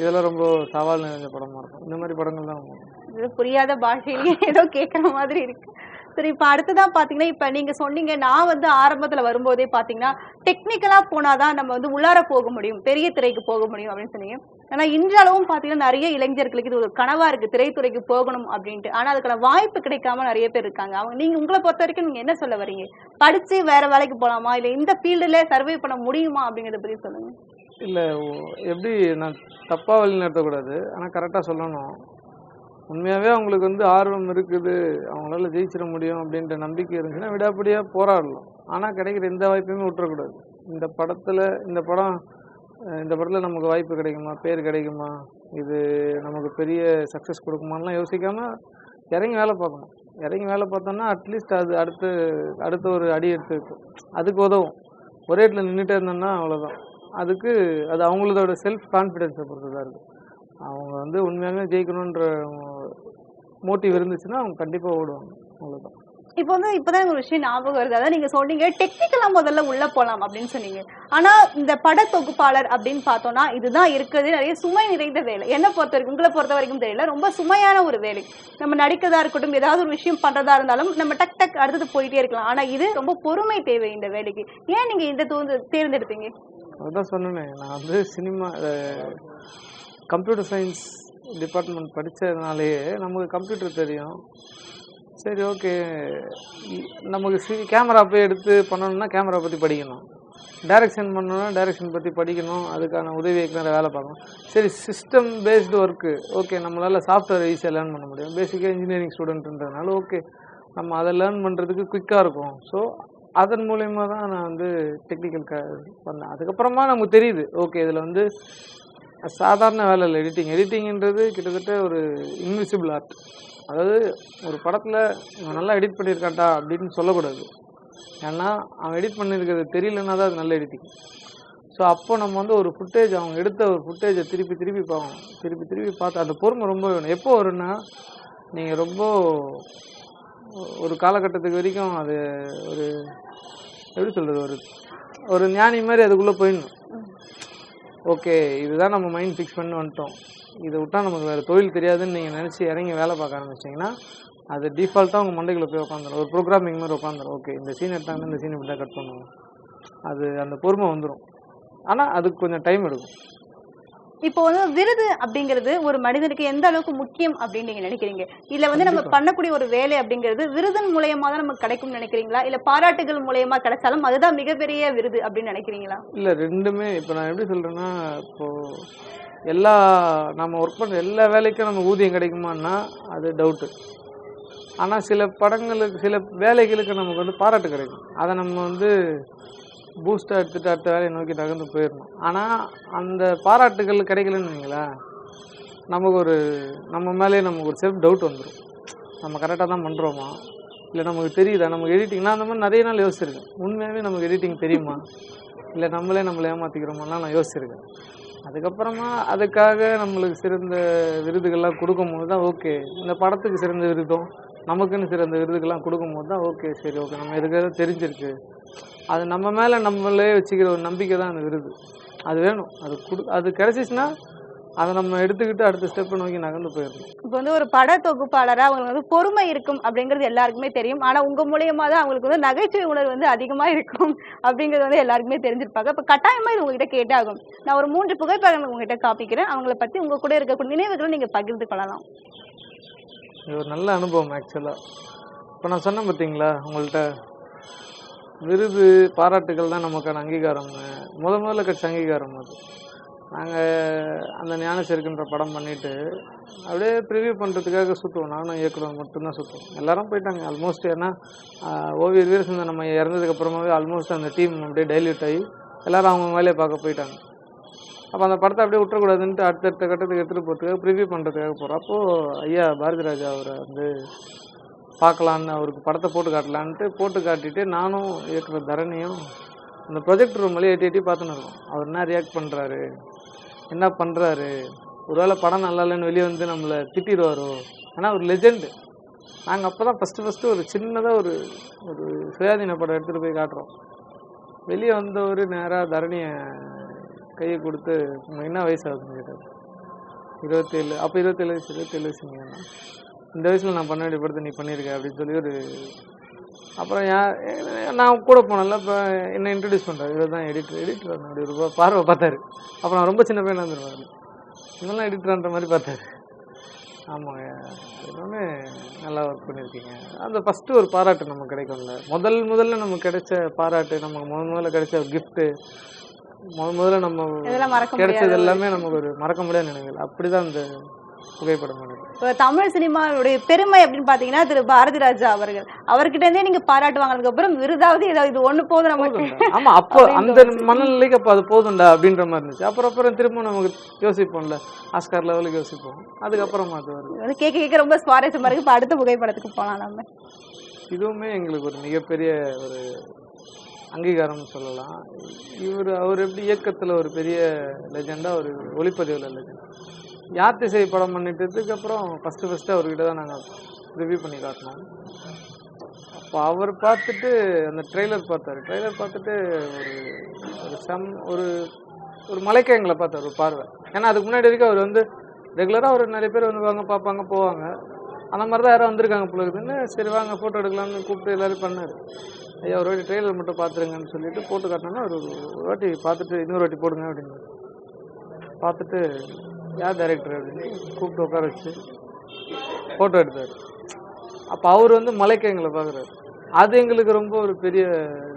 இதெல்லாம் ரொம்ப சவால் நிறைஞ்ச படமாக இருக்கும். இந்த மாதிரி படங்கள் தான்
புரியாத பாஷையிலேயே ஏதோ கேட்குற மாதிரி இருக்குது சரி இப்ப அடுத்ததான் பாத்தீங்கன்னா இப்ப நீங்க சொன்னீங்க நான் வந்து ஆரம்பத்துல வரும்போதே பாத்தீங்கன்னா டெக்னிக்கலா போனாதான் நம்ம வந்து உள்ளார போக முடியும் பெரிய திரைக்கு போக முடியும் அப்படின்னு சொன்னீங்க. ஆனா இன்றளவும் பாத்தீங்கன்னா நிறைய இளைஞர்களுக்கு இது ஒரு கனவா இருக்கு திரைத்துறைக்கு போகணும் அப்படின்ட்டு. ஆனா அதுக்கான வாய்ப்பு கிடைக்காம நிறைய பேர் இருக்காங்க. அவங்க நீங்க உங்களை பொறுத்த வரைக்கும் நீங்க என்ன சொல்ல வரீங்க? படிச்சு வேற வேலைக்கு போலாமா? இல்ல இந்த ஃபீல்டுல சர்வே பண்ண முடியுமா அப்படிங்கறத பத்தி சொல்லுங்க.
இல்லை எப்படி நான் தப்பாக வழி நடத்தக்கூடாது. ஆனால் கரெக்டாக சொல்லணும். உண்மையாகவே அவங்களுக்கு வந்து ஆர்வம் இருக்குது. அவங்களால ஜெயிச்சிட முடியும் அப்படின்ற நம்பிக்கை இருந்துச்சுன்னா விடாப்படியாக போராடலாம். ஆனால் கிடைக்கிற எந்த வாய்ப்பையுமே விட்டுறக்கூடாது. இந்த படத்தில் இந்த படம் இந்த படத்தில் நமக்கு வாய்ப்பு கிடைக்குமா? பேர் கிடைக்குமா? இது நமக்கு பெரிய சக்ஸஸ் கொடுக்குமான்லாம் யோசிக்காமல் இறங்கி வேலை பார்க்கணும். இறங்கி வேலை பார்த்தோம்னா அட்லீஸ்ட் அது அடுத்து அடுத்த ஒரு அடி எடுத்து வைக்கும் அதுக்கு உதவும். ஒரே இடத்துல நின்றுட்டே இருந்தோம்னா அவ்வளோதான் அதுக்கு அது அவங்களோட செல்ஃப் கான்ஃபிடென்ஸை பொறுத்ததாக இருக்குது அவங்க வந்து உண்மையாலுமே ஜெயிக்கணுன்ற மோட்டிவ் இருந்துச்சுன்னா அவங்க கண்டிப்பாக ஓடுவாங்க. அவ்வளோதான்
இப்போ வந்து இப்பதான் ஒரு விஷயம் ஞாபகம் வருது. அதான் நீங்க சொன்னீங்க டெக்னிக்கலா முதல்ல உள்ள போலாம் அப்படின்னு சொன்னீங்க. ஆனா இந்த பட தொகுப்பாளர் அப்படின்னு பார்த்தோம்னா இதுதான் இருக்கிறது நிறைய சுமை நிறைந்த வேலை. என்ன பொறுத்த வரைக்கும் உங்களை பொறுத்த வரைக்கும் தெரியல ரொம்ப சுமையான ஒரு வேலை. நம்ம நடிக்கதா இருக்கட்டும் ஏதாவது ஒரு விஷயம் பண்றதா இருந்தாலும் நம்ம டக் டக் அடுத்தது போயிட்டே இருக்கலாம். ஆனா இது ரொம்ப பொறுமை தேவை இந்த வேலைக்கு. ஏன் நீங்க இந்த தூந்து தேர்ந்தெடுத்தீங்க?
அதுதான் சொன்னேனே நான் வந்து சினிமா கம்ப்யூட்டர் சயின்ஸ் டிபார்ட்மெண்ட் படித்ததுனாலேயே நமக்கு கம்ப்யூட்டர் தெரியும். சரி ஓகே நமக்கு சி கேமரா போய் எடுத்து பண்ணணும்னா கேமரா பற்றி படிக்கணும். டைரக்ஷன் பண்ணணும்னா டைரக்ஷன் பற்றி படிக்கணும். அதுக்கான உதவி இயக்குனர் வேலை பார்க்கணும். சரி சிஸ்டம் பேஸ்டு ஒர்க்கு ஓகே நம்மளால் சாஃப்ட்வேர் ஈஸியாக லேர்ன் பண்ண முடியும். பேசிக்காக இன்ஜினியரிங் ஸ்டூடெண்ட்ன்றதுனால ஓகே நம்ம அதை லேர்ன் பண்ணுறதுக்கு குயிக்காக இருக்கும். ஸோ அதன் மூலயமா தான் நான் வந்து டெக்னிக்கல் க பண்ணேன். அதுக்கப்புறமா நமக்கு தெரியுது. ஓகே இதில் வந்து சாதாரண வேலை இல்லை எடிட்டிங் எடிட்டிங்ன்றது கிட்டத்தட்ட ஒரு இன்விசிபிள் ஆர்ட் அதாவது ஒரு படத்தில் இவன் நல்லா எடிட் பண்ணியிருக்காட்டா அப்படின்னு சொல்லக்கூடாது. ஏன்னா அவன் எடிட் பண்ணியிருக்கிறது தெரியலன்னா தான் அது நல்ல எடிட்டிங் ஸோ அப்போ நம்ம வந்து ஒரு ஃபுட்டேஜ் அவங்க எடுத்த ஒரு ஃபுட்டேஜை திருப்பி திருப்பி பார்க்கணும் திருப்பி திருப்பி பார்த்து அந்த பொறுமை ரொம்ப வேணும். எப்போ வரும்னா நீங்கள் ரொம்ப ஒரு காலகட்டத்துக்கு வரைக்கும் அது ஒரு எப்படி சொல்கிறது ஒரு ஒரு ஞானி மாதிரி அதுக்குள்ளே போயிடணும். ஓகே இதுதான் நம்ம மைண்ட் ஃபிக்ஸ் பண்ணி வந்துட்டோம். இதை விட்டால் நமக்கு வேறு தொழில் தெரியாதுன்னு நீங்கள் நினச்சி இறங்கி வேலை பார்க்க ஆரம்பிச்சிங்கன்னா அது டிஃபால்ட்டாக உங்கள் மண்டைக்குள்ள போய் உட்காந்துரும் ஒரு ப்ரோக்ராமிங் மாதிரி உட்காந்துரும் ஓகே இந்த சீன் எடுத்தாங்கன்னா இந்த சீன் இப்படி தான் கட் பண்ணுவோம். அது அந்த பொறுமை வந்துடும் ஆனால் அதுக்கு கொஞ்சம் டைம் எடுக்கும்.
இப்போ வந்து விருது அப்படிங்கிறது ஒரு மனிதனுக்கு எந்த அளவுக்கு முக்கியம் அப்படின்னு நீங்க நினைக்கிறீங்க? இல்ல வந்து நம்ம பண்ணக்கூடிய ஒரு வேலை அப்படிங்கிறது விருதன் மூலியமா தான் நமக்கு கிடைக்கும்னு நினைக்கிறீங்களா? இல்ல பாராட்டுகள் மூலியமா கிடைச்சாலும் அதுதான் மிகப்பெரிய விருது அப்படின்னு நினைக்கிறீங்களா?
இல்லை ரெண்டுமே. இப்போ நான் எப்படி சொல்கிறேன்னா இப்போது எல்லா நம்ம ஒர்க் பண்ணுற எல்லா வேலைக்கும் நம்ம ஊதியம் கிடைக்குமான்னா அது டவுட்டு ஆனால் சில படங்களுக்கு சில வேலைகளுக்கு நமக்கு வந்து பாராட்டு கிடைக்கும். அதை நம்ம வந்து பூஸ்டாக எடுத்துகிட்டு அடுத்த வேலையை நோக்கி நகர்ந்து போயிடணும். ஆனால் அந்த பாராட்டுகள் கிடைக்கலன்னு வைங்களேன் நமக்கு ஒரு நம்ம மேலே நமக்கு ஒரு செல்ஃப் டவுட் வந்துடும் நம்ம கரெக்டாக தான் பண்ணுறோமா இல்லை நமக்கு தெரியுதா? நமக்கு எடிட்டிங் நான் அந்த மாதிரி நிறைய நாள் யோசிச்சிருக்கேன். உண்மையாகவே நமக்கு எடிட்டிங் தெரியுமா? இல்லை நம்மளே நம்மளை ஏமாற்றிக்கிறோமாலாம் நான் யோசிச்சிருக்கேன். அதுக்கப்புறமா அதுக்காக நம்மளுக்கு சிறந்த விருதுகள்லாம் கொடுக்கும்போது தான் ஓகே இந்த படத்துக்கு சிறந்த விருதும் நமக்குன்னு சிறந்த விருதுக்கெல்லாம் கொடுக்கும்போது தான் ஓகே சரி ஓகே நம்ம இருக்கிறத தெரிஞ்சிருக்கு. அது நம்ம மேலே நம்மளே வச்சுக்கிற ஒரு நம்பிக்கை தான் அந்த விருது அது வேணும். அது கொடு அது கிடைச்சிச்சுன்னா அதை நம்ம எடுத்துக்கிட்டு அடுத்த ஸ்டெப்பை நோக்கி நகர்ந்து போயிடணும்.
இப்போ வந்து ஒரு பட தொகுப்பாளராக அவங்களுக்கு வந்து பொறுமை இருக்கும் அப்படிங்கிறது எல்லாருக்குமே தெரியும். ஆனால் உங்கள் மூலியமா தான் அவங்களுக்கு வந்து நகைச்சுவை உணர்வு வந்து அதிகமாக இருக்கும் அப்படிங்கிறது வந்து எல்லாருக்குமே தெரிஞ்சிருப்பாங்க. இப்போ கட்டாயமாக இது உங்ககிட்ட கேட்டாகும். நான் ஒரு மூன்று புகைப்படங்கள் உங்ககிட்ட காப்பிக்கிறேன் அவங்கள பற்றி உங்கள் கூட இருக்கக்கூடிய நினைவுகளும் நீங்கள் பகிர்ந்து கொள்ளலாம்.
இது ஒரு நல்ல அனுபவம் ஆக்சுவலாக இப்போ நான் சொன்னேன் பார்த்தீங்களா உங்கள்கிட்ட விருது பாராட்டுகள் தான் நமக்கான அங்கீகாரம். முத முதல்ல கிடைச்ச அங்கீகாரம் அது. நாங்கள் அந்த ஞானசேருக்குன்ற படம் பண்ணிவிட்டு அப்படியே ப்ரிவியூ பண்ணுறதுக்காக சுற்றுவோம் நானும் இயக்குனர் மட்டும்தான் சுற்றுவோம் எல்லாரும் போயிட்டாங்க. ஆல்மோஸ்ட் ஏன்னா ஓவியர் வீரசந்தன் நம்ம இறந்ததுக்கப்புறமாவே ஆல்மோஸ்ட் அந்த டீம் அப்படியே டைல்யூட் ஆகி எல்லோரும் அவங்க வேலையை பார்க்க போயிட்டாங்க. அப்போ அந்த படத்தை அப்படியே விட்டுறக்கூடாதுன்ட்டு அடுத்தடுத்த கட்டத்துக்கு எடுத்துகிட்டு போகிறதுக்காக ப்ரிவியூ பண்ணுறதுக்காக போகிறோம் அப்போது ஐயா பாரதி ராஜா அவரை வந்து பார்க்கலான்னு அவருக்கு படத்தை போட்டு காட்டலான்ட்டு போட்டு காட்டிட்டு நானும் இயக்குனர் தரணியும் அந்த ப்ரொஜெக்ட் ரூம்லேயே எட்டி எட்டி பார்த்துன்னு இருக்கோம். அவர் என்ன ரியாக்ட் பண்ணுறாரு என்ன பண்ணுறாரு ஒருவேளை படம் நல்லா இல்லைன்னு வெளியே வந்து நம்மளை திட்டிடுவாரோ? ஆனால் ஒரு லெஜெண்டு நாங்கள் அப்போ தான் ஃபஸ்ட்டு ஃபஸ்ட்டு ஒரு சின்னதாக ஒரு ஒரு சுயாதீன படம் எடுத்துகிட்டு போய் காட்டுறோம். வெளியே வந்தவர் நேராக தரணியை கையை கொடுத்து உங்களுக்கு என்ன வயசு ஆகுதுன்னு கேட்டார். இருபத்தேழு அப்போ இருபத்தேழு வயசு இருபத்தேழு வயசுங்க இந்த வயசில் நான் பண்ண வேண்டிய படத்தை நீ பண்ணியிருக்க அப்படின்னு சொல்லி ஒரு அப்புறம் ஏன் நான் கூட போனல இப்போ என்ன இன்ட்ரடியூஸ் பண்ணுறாரு இவர் தான் எடிட்டர் எடிட்டர் அப்படி ஒரு பார்வை பார்த்தாரு. அப்புறம் நான் ரொம்ப சின்ன பையனாக இருந்துருவாரு இதெல்லாம் எடிட்டர்ன்ற மாதிரி பார்த்தாரு. ஆமாங்க. எல்லாமே நல்லா ஒர்க் பண்ணியிருக்கீங்க அந்த ஃபஸ்ட்டு ஒரு பாராட்டு நமக்கு கிடைக்கும்ல. முதல் முதல்ல நமக்கு கிடைச்ச பாராட்டு நமக்கு முதல் முதல்ல கிடைச்ச கிஃப்ட்டு முதல் முதல்ல நம்ம
இதெல்லாம் மறக்க
கிடைச்சது எல்லாமே நமக்கு ஒரு மறக்க முடியாத நினைவுகள். அப்படிதான் அந்த புகைப்படம்
தமிழ் சினிமாவுடைய பெருமை அப்படின்னு பாத்தீங்கன்னா திரு பாரதி ராஜா அவர்கள். அவர்கிட்ட இருந்தே நீங்க பாராட்டு வாங்கினதுக்கு அப்புறம் விருதாவது ஏதாவது இது ஒண்ணு போதும் நமக்கு.
ஆமா அப்போ அந்த மனநிலைக்கு அப்போ அது போதும்டா அப்படின்ற மாதிரி இருந்துச்சு. அப்புறம் அப்புறம் திரும்ப நமக்கு யோசிப்போம்ல ஆஸ்கார் லெவலுக்கு யோசிப்போம். அதுக்கப்புறமா அது வருது.
கேட்க கேட்க ரொம்ப சுவாரஸ்யமா இருக்கு. இப்ப அடுத்த புகைப்படத்துக்கு போலாம் நம்ம.
இதுவுமே எங்களுக்கு ஒரு மிகப்பெரிய ஒரு அங்கீகாரம்னு சொல்லலாம். இவர் அவர் எப்படி இயக்கத்தில் ஒரு பெரிய லெஜெண்டா ஒரு ஒளிப்பதிவில் லெஜெண்ட் யாத்திசை படம் பண்ணிட்டதுக்கு அப்புறம் ஃபஸ்ட்டு ஃபஸ்ட்டு அவர்கிட்ட தான் நாங்கள் ரிவ்யூ பண்ணி காட்டினோம். அப்போ அவர் பார்த்துட்டு அந்த ட்ரெய்லர் பார்த்தாரு. ட்ரெய்லர் பார்த்துட்டு ஒரு ஒரு சம் ஒரு ஒரு மலைக்க எங்களை ஒரு பார்வை. ஏன்னா அதுக்கு முன்னாடி வரைக்கும் அவர் வந்து ரெகுலராக அவர் நிறைய பேர் வருவாங்க பார்ப்பாங்க போவாங்க. அந்த மாதிரி தான் யாரும் வந்திருக்காங்க போல இருக்குதுன்னு சரி வாங்க ஃபோட்டோ எடுக்கலாம்னு கூப்பிட்டு எல்லோரும் பண்ணார். ஐயா ஒரு வாட்டி ட்ரெயிலர் மட்டும் பார்த்துருங்கன்னு சொல்லிட்டு போட்டு காட்டினோன்னா ஒரு ஒரு வாட்டி பார்த்துட்டு இன்னொரு வாட்டி போடுங்க அப்படின்னு. பார்த்துட்டு யார் டைரக்டர் அப்படின்னு கூப்பிட்டு உட்கார வச்சு ஃபோட்டோ எடுத்தார். அப்போ அவர் வந்து மலைக்கு எங்களை பார்க்குறாரு. அது எங்களுக்கு ரொம்ப ஒரு பெரிய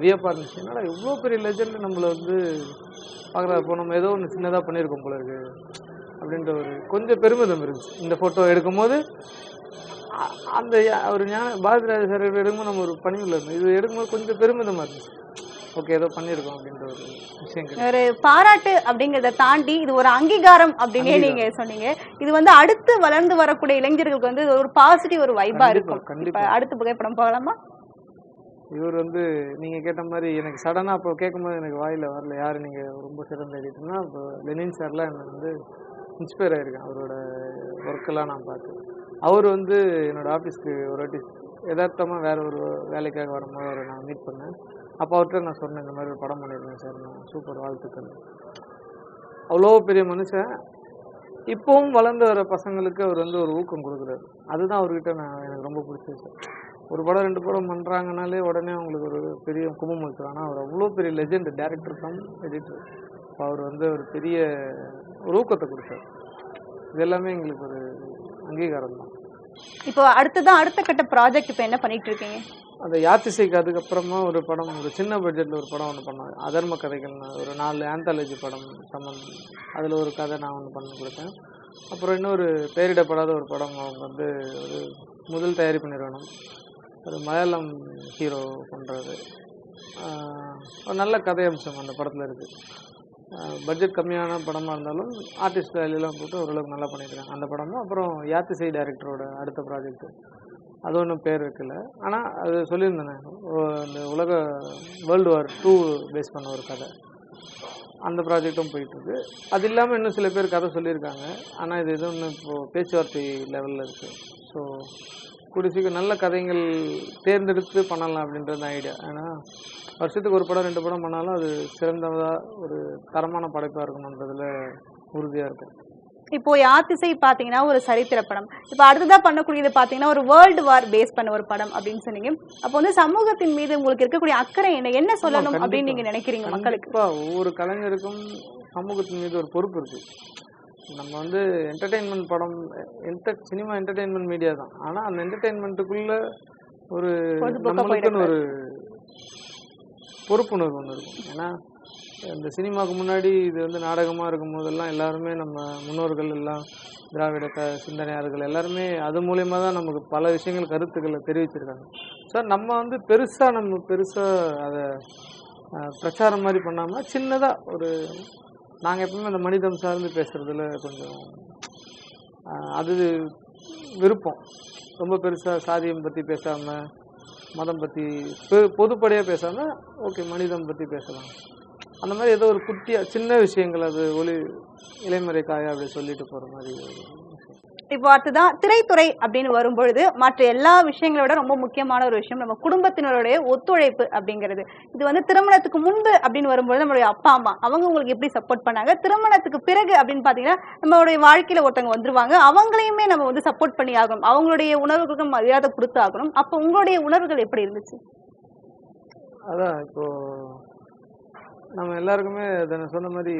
வியப்பாக இருந்துச்சு. என்னடா இவ்வளோ பெரிய லெஜண்ட் நம்மளை வந்து பார்க்குறாரு. இப்போ நம்ம ஏதோ ஒன்று சின்னதாக பண்ணியிருக்கோம் போல இருக்கு. அப்படின்ற ஒரு கொஞ்சம் பெருமிதம் இருந்துச்சு. இந்த ஃபோட்டோ எடுக்கும்போது போது அந்த ஒரு ஞான பாரதிராஜ சார் எடுக்கும்போது நம்ம ஒரு பணிவில் இருந்தோம் இது எடுக்கும்போது கொஞ்சம் பெருமிதமாக இருந்துச்சு. ஓகே ஏதோ பண்ணியிருக்கோம் அப்படின்ற ஒரு விஷயம்
ஒரு பாராட்டு அப்படிங்கறத தாண்டி இது ஒரு அங்கீகாரம் அப்படின்னே நீங்க சொன்னீங்க. இது வந்து அடுத்து வளர்ந்து வரக்கூடிய இளைஞர்களுக்கு வந்து ஒரு பாசிட்டிவ் ஒரு வைபா இருக்கும்.
கண்டிப்பா.
அடுத்த புகைப்படம் போகலாமா?
இவர் வந்து நீங்க கேட்ட மாதிரி எனக்கு சடனா அப்போ கேட்கும்போது எனக்கு வாயில வரல. யாரு நீங்க ரொம்ப சிறந்த எடிட்டர்னா இப்போ லெனின் சார்லாம் எனக்கு வந்து இன்ஸ்பயர் ஆயிருக்கேன் அவரோட ஒர்க்கெல்லாம் நான் பார்த்து அவர் வந்து என்னோட ஆஃபீஸ்க்கு ஒரு வாட்டி எதார்த்தமாக வேற ஒரு வேலைக்காக வரும்போது அவரை நான் மீட் பண்ணேன். அப்போ அவர்கிட்ட நான் சொன்னேன் இந்த மாதிரி ஒரு படம் பண்ணியிருந்தேன் சார் நான் சூப்பர் வாழ்த்துக்கள். அவ்வளோ பெரிய மனுஷன். இப்போவும் வளர்ந்து வர பசங்களுக்கு அவர் வந்து ஒரு ஊக்கம் கொடுக்குறாரு. அதுதான் அவர்கிட்ட நான் எனக்கு ரொம்ப பிடிச்சது ஒரு படம் ரெண்டு படம் பண்ணுறாங்கனாலே உடனே அவங்களுக்கு ஒரு பெரிய கும்பம் வச்சுருவாங்க ஆனால் அவர் அவ்வளோ பெரிய லெஜெண்ட் டேரக்டர் கம் எடிட்டர் அவர் வந்து ஒரு பெரிய ஒரு ஊக்கத்தை கொடுத்தாரு. இது எல்லாமே எங்களுக்கு ஒரு அங்கீகாரம் தான்.
இப்போ அடுத்ததான் அடுத்த கட்ட ப்ராஜெக்ட் இப்போ என்ன பண்ணிட்டு இருக்கீங்க
அந்த யாத்திசைக்கு அதுக்கப்புறமா ஒரு படம் ஒரு சின்ன பட்ஜெட்டில் ஒரு படம் ஒன்று பண்ணோம் அதர்ம கதைகள்னு ஒரு நாலு ஆந்தாலஜி படம் சம்மந்தம் அதில் ஒரு கதை நான் ஒன்று பண்ணி கொடுத்தேன். அப்புறம் இன்னொரு பெயரிடப்படாத ஒரு படம் அவங்க வந்து ஒரு முதல் தயாரிப்பு நிறுவனம். ஒரு மலையாளம் ஹீரோ பண்ணுறாரு ஒரு நல்ல கதை அம்சம் அந்த படத்தில் இருக்குது பட்ஜெட் கம்மியான படமாக இருந்தாலும் ஆர்டிஸ்ட் வேலையெல்லாம் போட்டு ஓரளவுக்கு நல்லா பண்ணியிருக்காங்க அந்த படமும் அப்புறம் யாத்திசை டைரக்டரோட அடுத்த ப்ராஜெக்ட் அது ஒன்றும் பேர் வைக்கல. ஆனால் அது சொல்லியிருந்தேனே இந்த உலக வேர்ல்டு வார் டூ பேஸ் பண்ண ஒரு கதை. அந்த ப்ராஜெக்டும் போயிட்டுருக்கு. அது இல்லாமல் இன்னும் சில பேர் கதை சொல்லியிருக்காங்க. ஆனால் இது எதுவும் இன்னும் இப்போது பேச்சுவார்த்தை லெவலில் இருக்குது ஸோ கூடிய சீக்கிரம் நல்ல கதைகள் தேர்ந்தெடுத்து பண்ணலாம் அப்படின்றது ஐடியா ஏன்னா வருஷத்துக்கு ஒரு படம் ரெண்டு படம் பண்ணாலும் அது சிறந்ததாக ஒரு தரமான படைப்பாக இருக்கணுன்றதுல உறுதியாக இருக்கும்.
இப்போ யாத்திசை பாத்தீங்கன்னா ஒரு சரித்திர படம். இப்போ அடுத்ததா பண்ணக்கூடியது பாத்தீங்கன்னா ஒரு வேர்ல்டு வார் பேஸ் பண்ண ஒரு படம் அப்படின்னு சொன்னீங்க. அப்போ வந்து சமூகத்தின் மீது உங்களுக்கு இருக்கக்கூடிய அக்கறை என்ன? என்ன சொல்லணும். அப்படின்னு நீங்க நினைக்கிறீங்க மக்களுக்கு?
கண்டிப்பாக ஒவ்வொரு கலைஞருக்கும் சமூகத்தின் மீது ஒரு பொறுப்பு இருக்குது நம்ம வந்து என்டர்டெயின்மெண்ட் படம் என்டர் சினிமா என்டர்டெயின்மெண்ட் மீடியா தான். ஆனால் அந்த என்டர்டெயின்மெண்ட்டுக்குள்ள ஒரு நம்மளுக்குன்னு ஒரு பொறுப்புணர்வு ஒன்று இருக்கும். ஏன்னா இந்த சினிமாவுக்கு முன்னாடி இது வந்து நாடகமாக இருக்கும் போதெல்லாம் எல்லாருமே நம்ம முன்னோர்கள் எல்லாம் திராவிட க சிந்தனையாளர்கள் எல்லாருமே அது மூலயமா தான் நமக்கு பல விஷயங்கள் கருத்துக்களை தெரிவிச்சிருக்காங்க. ஸோ நம்ம வந்து பெருசாக நம்ம பெருசாக அதை பிரச்சாரம் மாதிரி பண்ணாமல் சின்னதாக ஒரு நாங்கள் எப்பவுமே அந்த மனிதம் சார்ந்து பேசுகிறதுல கொஞ்சம் அது விருப்பம். ரொம்ப பெருசாக சாதியம் பற்றி பேசாமல் மதம் பற்றி பொதுப்படையாக பேசாமல் ஓகே மனிதம் பற்றி பேசலாம். அந்த மாதிரி ஏதோ ஒரு குட்டியாக சின்ன விஷயங்கள் அது ஒளி இளைமறை காயா அப்படி சொல்லிட்டு போகிற மாதிரி எட்டி
பார்த்து தான் திரைத்துறை அப்படின்னு வரும்பொழுது மற்ற எல்லா விஷயங்களை விட ரொம்ப முக்கியமான ஒரு விஷயம் நம்ம குடும்பத்தினருடைய ஒத்துழைப்பு அப்படிங்கிறது. இது வந்து திருமணத்துக்கு முன்பு அப்படின்னு வரும்பொழுது நம்மளுடைய அப்பா அம்மா அவங்க உங்களுக்கு எப்படி சப்போர்ட் பண்ணாங்க? திருமணத்துக்கு பிறகு அப்படின்னு பாத்தீங்கன்னா நம்மளுடைய வாழ்க்கையில ஒருத்தவங்க வந்துருவாங்க. அவங்களையுமே நம்ம வந்து சப்போர்ட் பண்ணி ஆகணும். அவங்களுடைய உணர்வுகளுக்கு மரியாதை கொடுத்து ஆகணும். அப்போ உங்களுடைய உணர்வுகள் எப்படி இருந்துச்சு?
அதான் இப்போ நம்ம எல்லாருக்குமே அதை நான் சொன்ன மாதிரி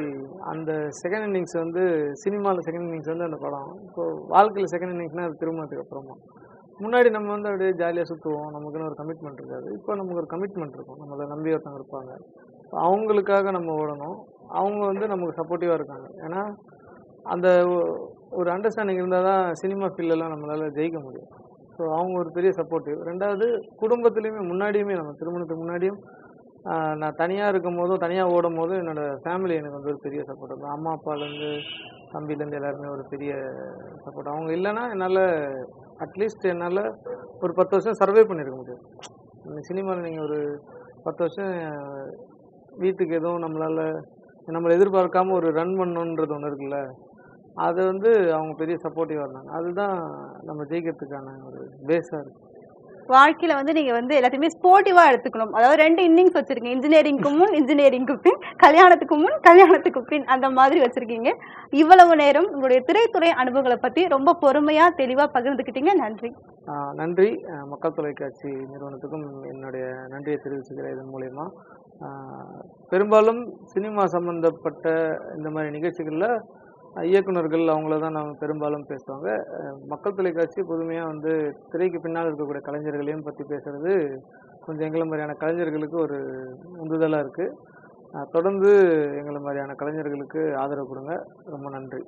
அந்த செகண்ட் இன்னிங்ஸ் வந்து சினிமாவில் செகண்ட் இன்னிங்ஸ் வந்து அந்த படம். இப்போ வாழ்க்கையில் செகண்ட் இன்னிங்ஸ்னால் அது திருமணத்துக்கு அப்புறமா. முன்னாடி நம்ம வந்து அப்படியே ஜாலியாக சுற்றுவோம் நமக்குன்னு ஒரு கமிட்மெண்ட் இருக்காது. இப்போ நமக்கு ஒரு கமிட்மெண்ட் இருக்கும். நம்மளை நம்பி ஒருத்தவங்க இருப்பாங்க. அவங்களுக்காக நம்ம ஓடணும். அவங்க வந்து நமக்கு சப்போர்ட்டிவாக இருக்காங்க. ஏன்னா அந்த ஒரு அண்டர்ஸ்டாண்டிங் இருந்தால் தான் சினிமா ஃபீல்டெல்லாம் நம்மளால் ஜெயிக்க முடியும். ஸோ அவங்க ஒரு பெரிய சப்போர்ட்டிவ் ரெண்டாவது குடும்பத்துலேயுமே முன்னாடியுமே நம்ம திருமணத்துக்கு முன்னாடியும் நான் தனியாக இருக்கும் போதும் தனியாக ஓடும் போதும் என்னோடய ஃபேமிலி எனக்கு வந்து ஒரு பெரிய சப்போர்ட் இருக்கும் அம்மா அப்பாலேருந்து தம்பிலேருந்து எல்லாருமே ஒரு பெரிய சப்போர்ட் அவங்க இல்லைன்னா என்னால் அட்லீஸ்ட் என்னால் ஒரு பத்து வருஷம் சர்வே பண்ணியிருக்க முடியும் இந்த சினிமாவில் நீங்கள் ஒரு பத்து வருஷம் வீட்டுக்கு எதுவும் நம்மளால் நம்மளை எதிர்பார்க்காம ஒரு ரன் பண்ணணுன்றது ஒன்று இருக்குல்ல அது வந்து அவங்க பெரிய சப்போர்ட்டிவாக இருந்தாங்க. அதுதான் நம்ம ஜெயிக்கிறதுக்கான ஒரு பேஸாக இருக்குது
வாழ்க்கையில வந்து நீங்க வந்து எல்லாத்தையுமே ஸ்போர்ட்டிவா எடுத்துக்கணும். அதாவது ரெண்டு இன்னிங்ஸ் வச்சிருக்கீங்க. இன்ஜினியரிங்க்கு முன் இன்ஜினியரிங்க்கு பின் கல்யாணத்துக்கு முன் கல்யாணத்துக்கு பின் அந்த மாதிரி வச்சிருக்கீங்க. இவ்வளவு நேரம் உங்களுடைய திரைத்துறை அனுபவங்களை பத்தி ரொம்ப பொறுமையா தெளிவா பகிர்ந்துக்கிட்டீங்க. நன்றி.
நன்றி. மக்கள் தொலைக்காட்சி நிறுவனத்துக்கும் என்னுடைய நன்றியை தெரிவிச்சுக்கிறேன் இதன் மூலயமா. பெரும்பாலும் சினிமா சம்பந்தப்பட்ட இந்த மாதிரி நிகழ்ச்சிகளில் இயக்குனர்கள் அவங்கள தான் நம்ம பெரும்பாலும் பேசுவாங்க. மக்கள் தொலைக்காட்சி புதுமையாக வந்து திரைக்கு பின்னால் இருக்கக்கூடிய கலைஞர்களையும் பற்றி பேசுறது கொஞ்சம் எங்களை மாதிரியான கலைஞர்களுக்கு ஒரு உந்துதலாக இருக்குது தொடர்ந்து எங்களை மாதிரியான கலைஞர்களுக்கு ஆதரவு கொடுங்க. ரொம்ப நன்றி.